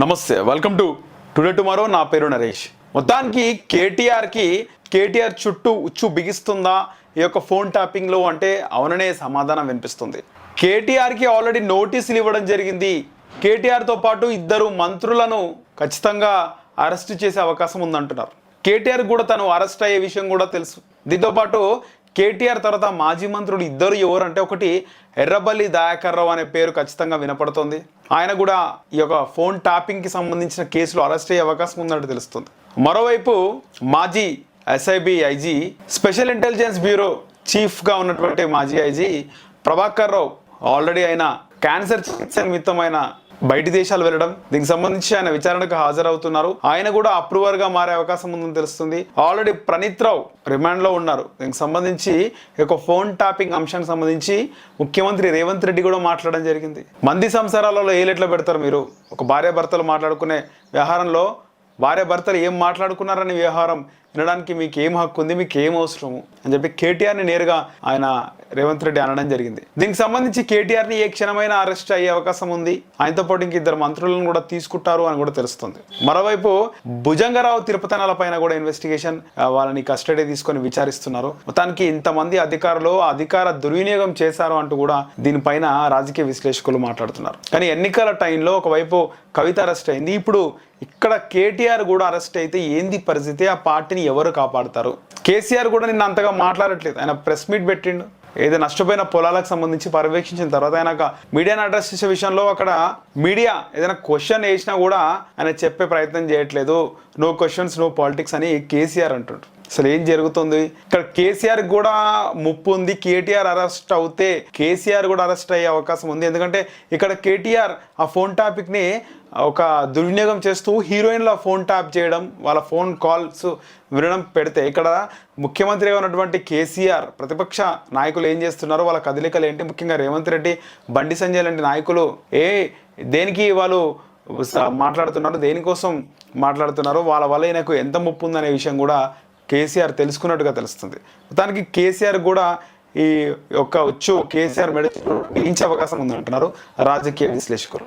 నమస్తే welcome to today tomorrow నా పేరు నరేష్. మొత్తానికి కేటీఆర్కి కేటీఆర్ చుట్టూ ఉచ్చు బిగిస్తుందా? ఈ యొక్క ఫోన్ ట్యాపింగ్లో అంటే అవుననే సమాధానం వినిపిస్తుంది. కేటీఆర్కి ఆల్రెడీ నోటీసులు ఇవ్వడం జరిగింది. కేటీఆర్తో పాటు ఇద్దరు మంత్రులను ఖచ్చితంగా అరెస్ట్ చేసే అవకాశం ఉందంటున్నారు. కేటీఆర్ కూడా తను అరెస్ట్ అయ్యే విషయం కూడా తెలుసు. దీంతో పాటు కేటీఆర్ తర్వాత మాజీ మంత్రులు ఇద్దరు ఎవరు అంటే ఒకటి ఎర్రబల్లి దయాకర్ రావు అనే పేరు ఖచ్చితంగా వినపడుతోంది. ఆయన కూడా ఈ యొక్క ఫోన్ ట్యాపింగ్కి సంబంధించిన కేసులో అరెస్ట్ అయ్యే అవకాశం ఉందంటే తెలుస్తుంది. మరోవైపు మాజీ SIB IG special intelligence bureau చీఫ్గా ఉన్నటువంటి మాజీ ఐజీ ప్రభాకర్ రావు ఆల్రెడీ ఆయన క్యాన్సర్ చికిత్స నిమిత్తం బయటి దేశాలు వెళ్ళడం దీనికి సంబంధించి ఆయన విచారణకు హాజరవుతున్నారు. ఆయన కూడా అప్రూవర్గా మారే అవకాశం ఉందని తెలుస్తుంది. ఆల్రెడీ ప్రణీత్ రావు రిమాండ్లో ఉన్నారు. దీనికి సంబంధించి ఒక ఫోన్ టాపింగ్ అంశానికి సంబంధించి ముఖ్యమంత్రి రేవంత్ రెడ్డి కూడా మాట్లాడడం జరిగింది. మంది సంసారాలలో ఏలెట్లా పెడతారు మీరు? ఒక భార్య భర్తలు మాట్లాడుకునే వ్యవహారంలో భార్య భర్తలు ఏం మాట్లాడుకున్నారనే వ్యవహారం వినడానికి మీకు ఏం హక్కు ఉంది మీకు ఏం అవసరము అని చెప్పి కేటీఆర్ని నేరుగా ఆయన రేవంత్ రెడ్డి అనడం జరిగింది. దీనికి సంబంధించి కేటీఆర్ని ఏ క్షణమైనా అరెస్ట్ అయ్యే అవకాశం ఉంది. ఆయనతో పాటు ఇంక ఇద్దరు మంత్రులను కూడా తీసుకుంటారు అని కూడా తెలుస్తుంది. మరోవైపు భుజంగరావు తిరుపతనాల పైన కూడా ఇన్వెస్టిగేషన్ వాళ్ళని కస్టడీ తీసుకొని విచారిస్తున్నారు. మొత్తానికి ఇంతమంది అధికారులు అధికార దుర్వినియోగం చేశారు అంటూ కూడా దీనిపైన రాజకీయ విశ్లేషకులు మాట్లాడుతున్నారు. కానీ ఎన్నికల టైంలో ఒకవైపు కవిత అరెస్ట్ అయింది. ఇప్పుడు ఇక్కడ కేటీఆర్ కూడా అరెస్ట్ అయితే ఏంది పరిస్థితి? ఆ పార్టీని ఎవరు కాపాడుతారు? కేసీఆర్ కూడా నిన్న అంతగా మాట్లాడట్లేదు. ఆయన ప్రెస్ మీట్ పెట్టిండు. ఏదో నష్టపోయిన పొలాలకు సంబంధించి పర్యవేక్షించిన తర్వాత ఆయన మీడియాను అడ్రస్ చేసే విషయంలో అక్కడ మీడియా ఏదైనా క్వశ్చన్ వేసినా కూడా ఆయన చెప్పే ప్రయత్నం చేయట్లేదు. నో క్వశ్చన్స్ నో పాలిటిక్స్ అని కేసీఆర్ అంటుండ్రు అసలు ఏం జరుగుతుంది? ఇక్కడ కేసీఆర్ కూడా ముప్పు ఉంది కేటీఆర్ అరెస్ట్ అవుతే కేసీఆర్ కూడా అరెస్ట్ అయ్యే అవకాశం ఉంది. ఎందుకంటే ఇక్కడ కేటీఆర్ ఆ ఫోన్ టాపిక్ని ఒక దుర్వినియోగం చేస్తూ హీరోయిన్ల ఫోన్ ట్యాప్ చేయడం వాళ్ళ ఫోన్ కాల్స్ వినడం పెడితే ఇక్కడ ముఖ్యమంత్రిగా ఉన్నటువంటి కేసీఆర్ ప్రతిపక్ష నాయకులు ఏం చేస్తున్నారో? వాళ్ళ కదలికలు ఏంటి? ముఖ్యంగా రేవంత్ రెడ్డి బండి సంజయ్ లాంటి నాయకులు ఏ దేనికి వాళ్ళు స- మాట్లాడుతున్నారు? దేనికోసం మాట్లాడుతున్నారు? వాళ్ళ వల్ల ఈయనకు ఎంత ముప్పు ఉందనే విషయం కూడా కేసీఆర్ తెలుసుకున్నట్టుగా తెలుస్తుంది. మొత్తానికి కేసీఆర్ కూడా ఈ యొక్క వచ్చు కేసీఆర్ మెడ అవకాశం ఉందంటున్నారు రాజకీయ విశ్లేషకులు.